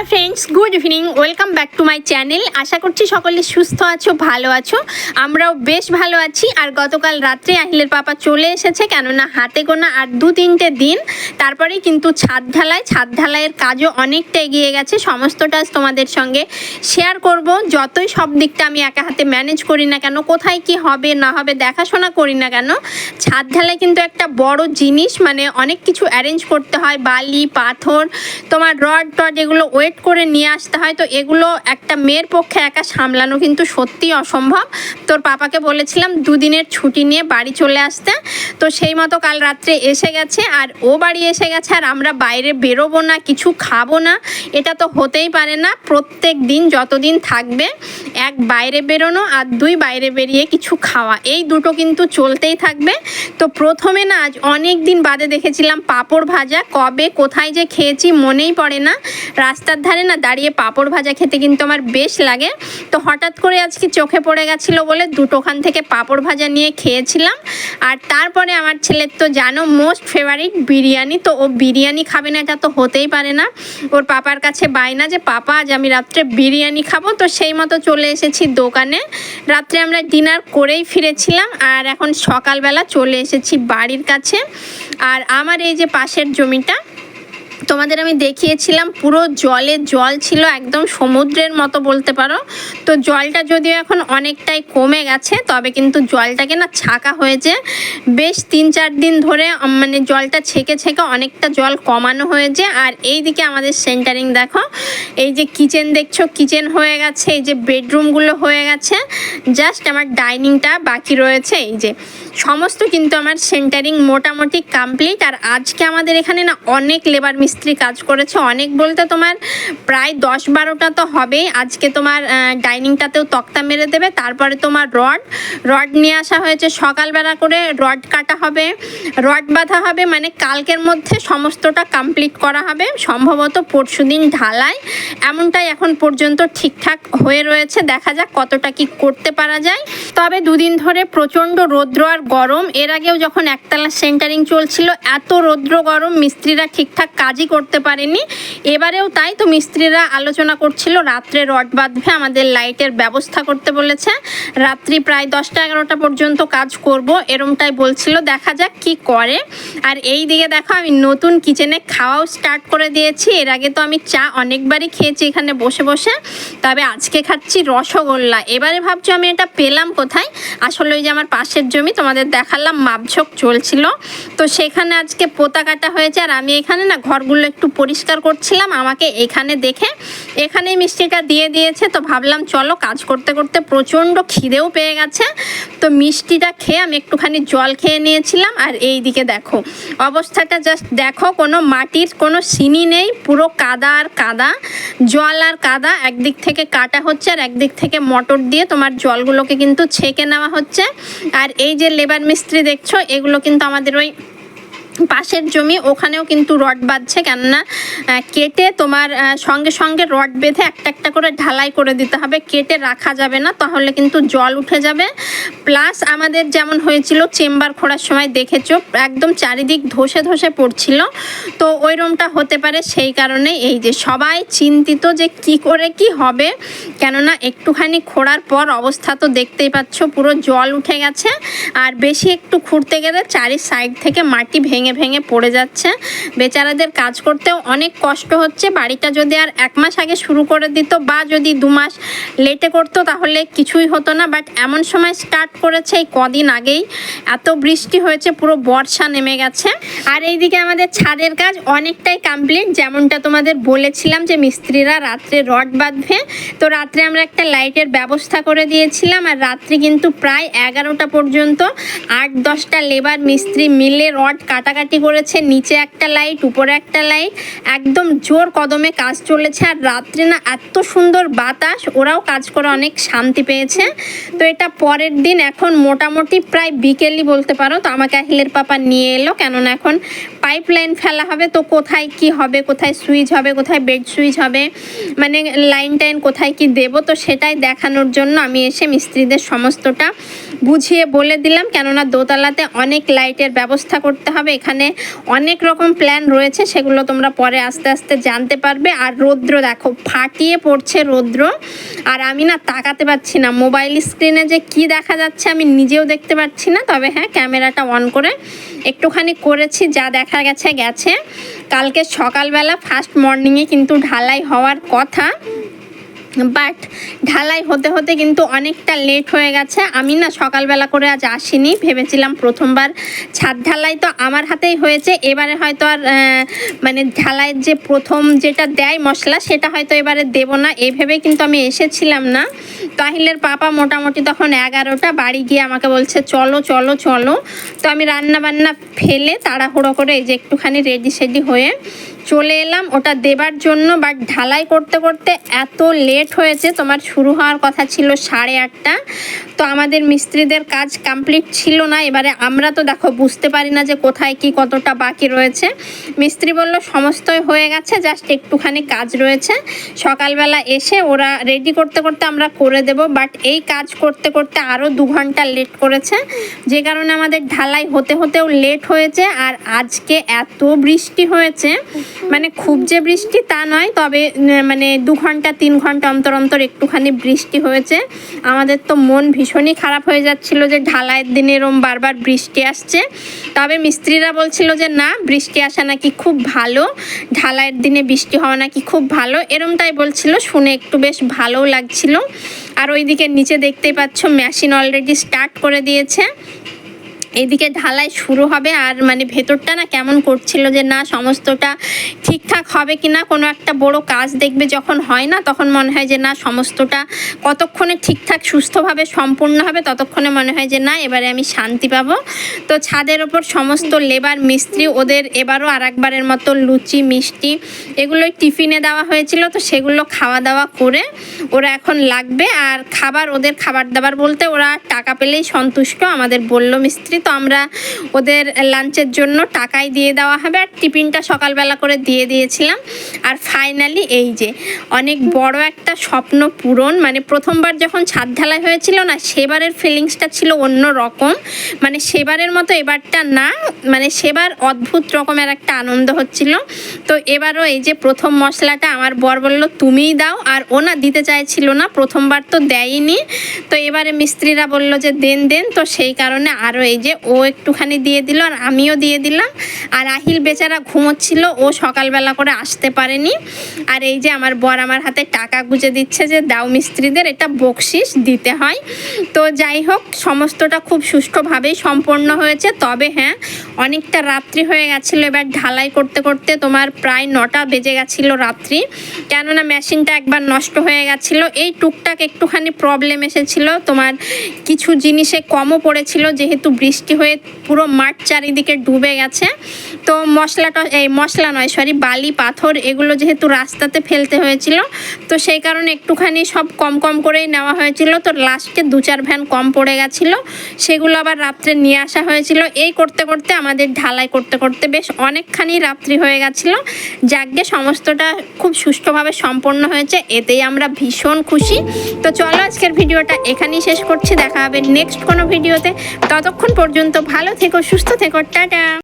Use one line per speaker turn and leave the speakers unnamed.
Hello friends good evening welcome back to my channel আশা করছি সকলে সুস্থ আছো, ভালো আছো। আমরাও বেশ ভালো আছি। আর গতকাল রাত্রে আহিলের পাপা চলে এসেছে, কেননা হাতে গোনা আর দু তিনটে দিন। তারপরেই কিন্তু ছাদ ঢালাই, ছাদ ঢালাইয়ের কাজও অনেকটা এগিয়ে গেছে। সমস্তটা তোমাদের সঙ্গে শেয়ার করব। যতই সব দিকটা আমি একা হাতে ম্যানেজ করি না কেন, কোথায় কি হবে, না হবে, দেখাশোনা করি না কেন, ছাদ ঢালাই কিন্তু একটা বড় জিনিস। মানে অনেক কিছু অ্যারেঞ্জ করতে হয়, বালি, পাথর, তোমার রড টড এগুলো ওয়েট করে নিয়ে আসতে হয়। তো এগুলো একটা মেয়ের পক্ষে একা সামলানো কিন্তু সত্যি অসম্ভব। তোর পাপাকে বলেছিলাম দুদিনের ছুটি নিয়ে বাড়ি চলে আসতে। তো সেই মতো কাল রাত্রে এসে গেছে আর ও বাড়ি এসে গেছে আর আমরা বাইরে বেরোবো না, কিছু খাব না। এটা তো হতেই পারে না। প্রত্যেক দিন যতদিন থাকবে এক বাইরে বেরোনো আর দুই বাইরে বেরিয়ে কিছু খাওয়া। এই দুটো কিন্তু চলতেই থাকবে। তো প্রথমে না আজ অনেক দিন বাদে দেখেছিলাম পাঁপড় ভাজা। কবে, কোথায় যে খেয়েছি মনেই পড়ে না। রাস্তার ধারে না দাঁড়িয়ে পাঁপড় ভাজা খেতে কিন্তু আমার বেশ লাগে। তো হঠাৎ করে আজকে চোখে পড়ে গেছিল বলে দুটোখান থেকে পাঁপড় ভাজা নিয়ে খেয়েছিলাম। আর তারপরে আমার ছেলের তো জানো মোস্ট ফেভারিট বিরিয়ানি। তো ও বিরিয়ানি খাবে না, এটা তো হতেই পারে না। ওর পাপার কাছে বায়না যে, পাপা, আজ আমি রাত্রে বিরিয়ানি খাব। তো সেই মতো চলে এসেছি দোকানে। রাত্রে আমরা ডিনার করেই ফিরেছিলাম আর এখন সকালবেলা চলে এসেছি বাড়ির কাছে। আর আমার এই যে পাশের জমিটা তোমাদের আমি দেখিয়েছিলাম, পুরো জলে জল ছিল একদম সমুদ্রের মতো বলতে পারো। তো জলটা যদিও এখন অনেকটাই কমে গেছে, তবে কিন্তু জলটাকে না ছাকা হয়েছে। বেশ তিন চার দিন ধরে মানে জলটা ছেঁকে ছেঁকে অনেকটা জল কমানো হয়েছে। আর এই দিকে আমাদের সেন্টারিং দেখো, এই যে কিচেন দেখছ কিচেন হয়ে গেছে, এই যে বেডরুমগুলো হয়ে গেছে। জাস্ট আমার ডাইনিংটা বাকি রয়েছে, এই যে। সমস্ত কিন্তু আমার সেন্টারিং মোটামুটি কমপ্লিট আর আজকে আমাদের এখানে না অনেক লেবার মিস্ত্রি কাজ করেছে অনেক বলতে তোমার প্রায় দশ বারোটা তো হবেই। আজকে তোমার ডাইনিংটাতেও তক্তা মেরে দেবে, তারপরে তোমার রড। রড নিয়ে আসা হয়েছে, সকালবেলা করে রড কাটা হবে। রড বাঁধা হবে মানে কালকের মধ্যে সমস্তটা কমপ্লিট করা হবে। সম্ভবত পরশুদিন ঢালাই। এমনটাই এখন পর্যন্ত ঠিকঠাক হয়ে রয়েছে। দেখা যাক কতটা কি করতে পারা যায়। তবে দুদিন ধরে প্রচণ্ড রৌদ্র আর গরম। এর আগেও যখন একতলা সেন্টারিং চলছিল, এত রৌদ্র গরম, মিস্ত্রিরা ঠিকঠাক কাজই করতে পারেনি। এবারেও তাই তো মিস্ত্রিরা আলোচনা করছিল, রাত্রে রড বাঁধবে, আমাদের লাইটের ব্যবস্থা করতে বলেছে। রাত্রি প্রায় দশটা এগারোটা পর্যন্ত কাজ করব, এরমটাই বলছিল। দেখা যাক কি করে। আর এই দিকে দেখো, আমি নতুন কিচেনে খাওয়াও স্টার্ট করে দিয়েছি। এর আগে তো আমি চা অনেকবারই খেয়েছি এখানে বসে বসে। তবে আজকে খাচ্ছি রসগোল্লা। এবারে ভাবছ আমি এটা পেলাম কোথায়? আসলে ওই যে আমার পাশের জমি, তোমাদের দেখালাম, মাপঝোক চলছিল। তো সেখানে আজকে পোতা কাটা হয়েছে। আর আমি এখানে না ঘরগুলো একটু পরিষ্কার করছিলাম, আমাকে এখানে দেখে। এখানেই মিষ্টিটা দিয়ে দিয়েছে, তো ভাবলাম চলো কাজ করতে করতে প্রচণ্ড খিদেও পেয়ে গেছে। তো মিষ্টিটা খেয়ে আমি একটুখানি জল খেয়ে নিয়েছিলাম, আর এই দিকে দেখো, অবস্থাটা জাস্ট দেখো, কোনো মাটির কোনো সিনি নেই, পুরো কাদা আর কাদা। জল আর কাদা একদিক থেকে কাটা হচ্ছে, আর একদিক থেকে মটর দিয়ে তোমার জলগুলোকে কিন্তু ছেঁকে নেওয়া হচ্ছে। আর এই যে লেবার মিস্ত্রি দেখছ, এগুলো কিন্তু আমাদের ওই পাশের জমি, ওখানেও কিন্তু রড বাঁধছে। কেননা কেটে তোমার সঙ্গে সঙ্গে রড বেঁধে একটা একটা করে ঢালাই করে দিতে হবে। কেটে রাখা যাবে না, তাহলে কিন্তু জল উঠে যাবে। প্লাস আমাদের যেমন হয়েছিল, চেম্বার খোঁড়ার সময় দেখেছ, একদম চারিদিক ধসে ধসে পড়ছিল। তো ওই রুমটা হতে পারে সেই কারণে এই যে সবাই চিন্তিত যে কি করে কি হবে। কেননা, একটুখানি খোঁড়ার পর অবস্থা তো দেখতেই পাচ্ছ, পুরো জল উঠে গেছে। আর বেশি একটু খুঁড়তে গেলে চারি সাইড থেকে মাটি ভেঙে ভেঙে ভেঙে পড়ে যাচ্ছে। বেচারাদের কাজ করতেও অনেক কষ্ট হচ্ছে। বাড়িটা যদি আর এক মাস আগে শুরু করে দিত বা যদি দু মাস লেটে করতো তাহলে কিছুই হতো না। বাট এমন সময় স্টার্ট করেছে এই কদিন আগেই। এত বৃষ্টি হয়েছে, পুরো বর্ষা নেমে গেছে। আর এইদিকে আমাদের ছাদের কাজ অনেকটাই কমপ্লিট যেমনটা তোমাদের বলেছিলাম যে মিস্ত্রিরা রাত্রে রড বাঁধবে। তো রাত্রে আমরা একটা লাইটের ব্যবস্থা করে দিয়েছিলাম। আর রাত্রি কিন্তু প্রায় এগারোটা পর্যন্ত। আট, দশটা লেবার মিস্ত্রি মিলে রড কাটাকাটি করেছে, নিচে একটা লাইট উপরে একটা লাইট একদম জোর কদমে কাজ চলেছে আর রাত্রে না এত সুন্দর বাতাস, ওরাও কাজ করে অনেক শান্তি পেয়েছে। তো এটা পরের দিন, এখন মোটামুটি প্রায় বিকেলই বলতে পারো। তো আমাকে আহিলের পাপা নিয়ে এলো, কেননা এখন পাইপ লাইন ফেলা হবে, তো কোথায় কি হবে, কোথায় সুইচ হবে, কোথায় বেড সুইচ হবে মানে লাইন টাইন কোথায় কি দেব, তো সেটাই দেখানোর জন্য আমি এসে মিস্ত্রিদের সমস্তটা বুঝিয়ে বলে দিলাম। কেননা দোতলাতে অনেক লাইটের ব্যবস্থা করতে হবে এখানে অনেক রকম প্ল্যান রয়েছে, সেগুলো তোমরা পরে আস্তে আস্তে জানতে পারবে। আর রৌদ্র দেখো, ফাটিয়ে পড়ছে রৌদ্র। আর আমি না তাকাতে পারছি না মোবাইল স্ক্রিনে যে কি দেখা যাচ্ছে আমি নিজেও দেখতে পাচ্ছি না। তবে হ্যাঁ ক্যামেরাটা অন করে একটুখানি করেছি, যা দেখা গেছে গেছে। কালকে সকালবেলা ফার্স্ট মর্নিংয়ে কিন্তু ঢালাই হওয়ার কথা। বাট ঢালাই হতে হতে কিন্তু অনেকটা লেট হয়ে গেছে। আমি না সকালবেলা করে আজ আসিনি। ভেবেছিলাম প্রথমবার। ছাদ ঢালাই তো আমার হাতেই হয়েছে। এবারে হয়তো আর মানে ঢালাইয়ের যে প্রথম যেটা দেয় মশলা, সেটা হয়তো এবারে দেবো না। এই ভেবে কিন্তু আমি এসেছিলাম না। তাহিলের পাপা মোটামুটি তখন এগারোটা। বাড়ি গিয়ে আমাকে বলছে, চলো চলো চলো। তো আমি রান্না বান্না ফেলে তাড়াহুড়ো করে এই যে একটুখানি রেডি সেডি হয়ে চলে এলাম। ওটা দেবার জন্য বাট ঢালাই করতে করতে এত লেট হয়েছে। তোমার শুরু হওয়ার কথা ছিল সাড়ে আটটা। তো আমাদের মিস্ত্রিদের কাজ কমপ্লিট ছিল না। এবারে আমরা তো দেখো, বুঝতে পারি না যে কোথায় কি কতটা বাকি রয়েছে। মিস্ত্রি বলল, সমস্তই হয়ে গেছে জাস্ট একটুখানি কাজ রয়েছে। সকালবেলা এসে ওরা রেডি করতে করতে আমরা করে দেব বাট এই কাজ করতে করতে আরও দু ঘণ্টা লেট করেছে। যে কারণে আমাদের ঢালাই হতে হতেও লেট হয়েছে, আর আজকে এত বৃষ্টি হয়েছে। মানে খুব যে বৃষ্টি তা নয়, তবে মানে দু ঘণ্টা, তিন ঘণ্টা অন্তর অন্তর একটুখানি বৃষ্টি হয়েছে। আমাদের তো মন ভীষণই খারাপ হয়ে যাচ্ছিল যে ঢালাইয়ের দিনে এরম বারবার বৃষ্টি আসছে। তবে মিস্ত্রিরা বলছিল যে, না, বৃষ্টি আসা নাকি খুব ভালো, ঢালাইয়ের দিনে বৃষ্টি হওয়া নাকি খুব ভালো। এরমটাই বলছিল, শুনে একটু বেশ ভালোও লাগছিল। আর ওইদিকে নিচে দেখতেই পাচ্ছ, মেশিন অলরেডি স্টার্ট করে দিয়েছে। এদিকে ঢালাই শুরু হবে আর মানে ভেতরটা না কেমন করছিল যে না সমস্তটা ঠিকঠাক হবে কি না কোনো একটা বড় কাজ দেখবে যখন হয় না, তখন মনে হয় যে না সমস্তটা কতক্ষণে ঠিকঠাক সুস্থভাবে সম্পূর্ণ হবে, ততক্ষণে মনে হয় যে না, এবারে আমি শান্তি পাবো। তো ছাদের ওপর সমস্ত লেবার, মিস্ত্রি, ওদের এবারও আর একবারের মতো লুচি, মিষ্টি এগুলোই টিফিনে দেওয়া হয়েছিল, তো সেগুলো খাওয়া দাওয়া করে ওরা এখন লাগবে। আর খাবার, ওদের খাবার দাবার বলতে ওরা টাকা পেলেই সন্তুষ্ট, আমাদের বলল মিস্ত্রি। তো আমরা ওদের লাঞ্চের জন্য টাকাই দিয়ে দেওয়া হবে। আর টিফিনটা সকালবেলা করে দিয়ে দিয়েছিলাম। আর ফাইনালি এই যে, অনেক বড় একটা স্বপ্ন পূরণ। মানে প্রথমবার যখন ছাদ ঢালাই হয়েছিল না, সেবারের ফিলিংসটা ছিল অন্য রকম। মানে সেবারের মতো এবারটা না মানে সেবার অদ্ভুত রকমের একটা আনন্দ হচ্ছিল। তো এবারও এই যে প্রথম মশলাটা আমার বর বলল, তুমিই দাও। আর ও না দিতে চাইছিল না, প্রথমবার তো দেয়নি। তো এবারে মিস্ত্রিরা বলল যে, দেন দেন। তো সেই কারণে আরও এই যে ও একটুখানি দিয়ে দিল আর আমিও দিয়ে দিলাম। আর আহিল বেচারা ঘুমোচ্ছিল, ও সকালবেলা করে আসতে পারেনি। আর এই যে আমার বর আমার হাতে টাকা গুজে দিচ্ছে যে, দাও মিস্ত্রিদের, এটা বকশিস, দিতে হয়। তো যাই হোক, সমস্তটা খুব সুষ্ঠুভাবেই সম্পন্ন হয়েছে। তবে হ্যাঁ অনেকটা রাত্রি হয়ে গেছিল। এবার ঢালাই করতে করতে তোমার প্রায় নটা বেজে গেছিল রাত্রি। কেননা মেশিনটা একবার নষ্ট হয়ে গেছিল। এই টুকটাক একটুখানি প্রবলেম এসেছিল। তোমার কিছু জিনিসে কমও পড়েছিল, যেহেতু বৃষ্টি হয়ে পুরো মাঠ চারিদিকে ডুবে গেছে। তো মশলাটা, এই মশলা নয় সরি বালি, পাথর এগুলো যেহেতু রাস্তাতে ফেলতে হয়েছিল, তো সেই কারণে একটুখানি সব কম কম করেই নেওয়া হয়েছিল। তো লাস্টে দু চার ভ্যান কম পড়ে গেছিল, সেগুলো আবার রাত্রে নিয়ে আসা হয়েছিল। এই করতে করতে আমাদের ঢালাই করতে করতে বেশ অনেকখানি রাত্রি হয়ে গেছিল। যাকে সমস্তটা খুব সুষ্ঠুভাবে সম্পন্ন হয়েছে, এতেই আমরা ভীষণ খুশি। তো চলো আজকের ভিডিওটা এখানেই শেষ করছি, দেখা হবে নেক্সট কোনো ভিডিওতে। ততক্ষণ পর্যন্ত ভালো থেকো সুস্থ থেকো টাটা।